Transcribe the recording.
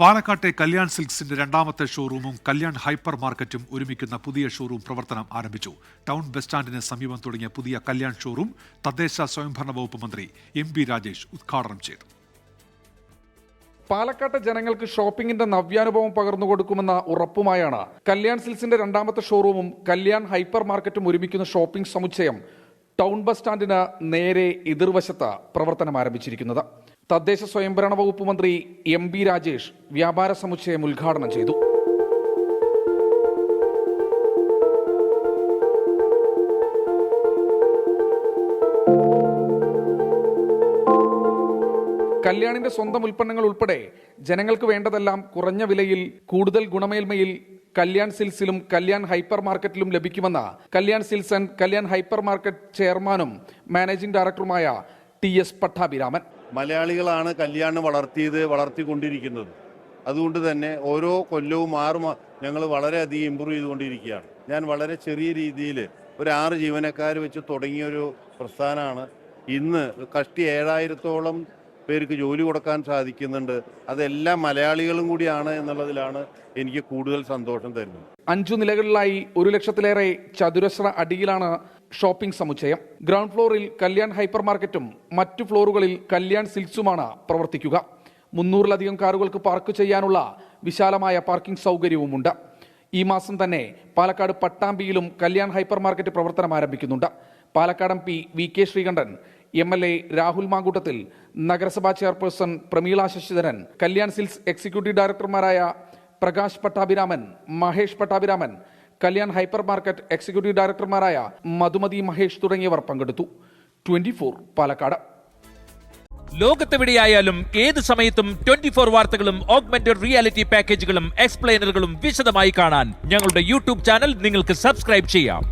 പാലക്കാട്ടെ കല്യാൺ സിൽക്സിന്റെ രണ്ടാമത്തെ ഷോറൂമും കല്യാൺ ഹൈപ്പർ മാർക്കറ്റും ഒരുമിക്കുന്ന പുതിയ ഷോറൂം പ്രവർത്തനം ആരംഭിച്ചു. ടൗൺ ബസ് സ്റ്റാൻഡിന് സമീപം തുടങ്ങിയ പുതിയ കല്യാൺ ഷോറൂം തദ്ദേശ സ്വയംഭരണ വകുപ്പ് മന്ത്രി എം പി രാജേഷ് ഉദ്ഘാടനം ചെയ്തു. പാലക്കാട്ടെ ജനങ്ങൾക്ക് ഷോപ്പിംഗിന്റെ നവ്യാനുഭവം പകർന്നു കൊടുക്കുമെന്ന ഉറപ്പുമായാണ് കല്യാൺ സിൽസിന്റെ രണ്ടാമത്തെ ഷോറൂമും കല്യാൺ ഹൈപ്പർ മാർക്കറ്റും ഒരുമിക്കുന്ന ഷോപ്പിംഗ് സമുച്ചയം ടൗൺ ബസ് സ്റ്റാൻഡിന് നേരെ എതിർവശത്ത് പ്രവർത്തനം ആരംഭിച്ചിരിക്കുന്നത്. തദ്ദേശ സ്വയംഭരണ വകുപ്പ് മന്ത്രി എം ബി രാജേഷ് വ്യാപാര സമുച്ചയം ഉദ്ഘാടനം ചെയ്തു. കല്യാണിന്റെ സ്വന്തം ഉൽപ്പന്നങ്ങൾ ഉൾപ്പെടെ ജനങ്ങൾക്ക് വേണ്ടതെല്ലാം കുറഞ്ഞ വിലയിൽ കൂടുതൽ ഗുണമേന്മയിൽ കല്യാൺ സിൽസിലും കല്യാൺ ഹൈപ്പർ മാർക്കറ്റിലും ലഭിക്കുമെന്ന Kalyan silks and Kalyan hyper market ചെയർമാനും മാനേജിംഗ് ഡയറക്ടറുമായ ടി എസ് പട്ടാഭിരാമൻ. മലയാളികളാണ് കല്യാണം വളർത്തിയത് വളർത്തിക്കൊണ്ടിരിക്കുന്നത്. അതുകൊണ്ട് തന്നെ ഓരോ കൊല്ലവും ആറ് ഞങ്ങൾ വളരെയധികം ഇമ്പ്രൂവ് ചെയ്തുകൊണ്ടിരിക്കുകയാണ്. ഞാൻ വളരെ ചെറിയ രീതിയിൽ ഒരു ആറ് ജീവനക്കാർ വെച്ച് തുടങ്ങിയൊരു പ്രസ്ഥാനമാണ്. ഇന്ന് കഷ്ടി ഏഴായിരത്തോളം പേർക്ക് ജോലി കൊടുക്കാൻ സാധിക്കുന്നുണ്ട്. അതെല്ലാം മലയാളികളും കൂടിയാണ് എന്നുള്ളതിലാണ് എനിക്ക് കൂടുതൽ സന്തോഷം തരുന്നത്. അഞ്ചു നിലകളിലായി ഒരു ലക്ഷത്തിലേറെ ചതുരശ്ര അടിയിലാണ് ഷോപ്പിംഗ് സമുച്ചയം. ഗ്രൗണ്ട് ഫ്ലോറിൽ കല്യാൺ ഹൈപ്പർ മാർക്കറ്റും മറ്റു ഫ്ലോറുകളിൽ കല്യാൺ സിൽക്സുമാണ് പ്രവർത്തിക്കുക. മുന്നൂറിലധികം കാറുകൾക്ക് പാർക്ക് ചെയ്യാനുള്ള വിശാലമായ പാർക്കിംഗ് സൗകര്യവുമുണ്ട്. ഈ മാസം തന്നെ പാലക്കാട് പട്ടാമ്പിയിലും കല്യാൺ ഹൈപ്പർ മാർക്കറ്റ് പ്രവർത്തനം ആരംഭിക്കുന്നുണ്ട്. Palakkad M P V K Sreekandan M L A Rahul Mamkootathil നഗരസഭാ chairperson Prameela Sasidharan Kalyan silks executive ഡയറക്ടർമാരായ Prakash Pattabhiraman Mahesh Pattabhiraman Kalyan hyper market executive ഡയറക്ടർമാരായ Madhumathi Mahesh തുടങ്ങിയവർ പങ്കെടുത്തു. Twenty four Palakkad. ലോകത്തെവിടെയായാലും ഏത് സമയത്തും ട്വന്റി ഫോർ വാർത്തകളും augmented reality പാക്കേജുകളും എക്സ്പ്ലെയിനറുകളും വിശദമായി കാണാൻ ഞങ്ങളുടെ യൂട്യൂബ് ചാനൽ നിങ്ങൾക്ക് സബ്സ്ക്രൈബ് ചെയ്യാം.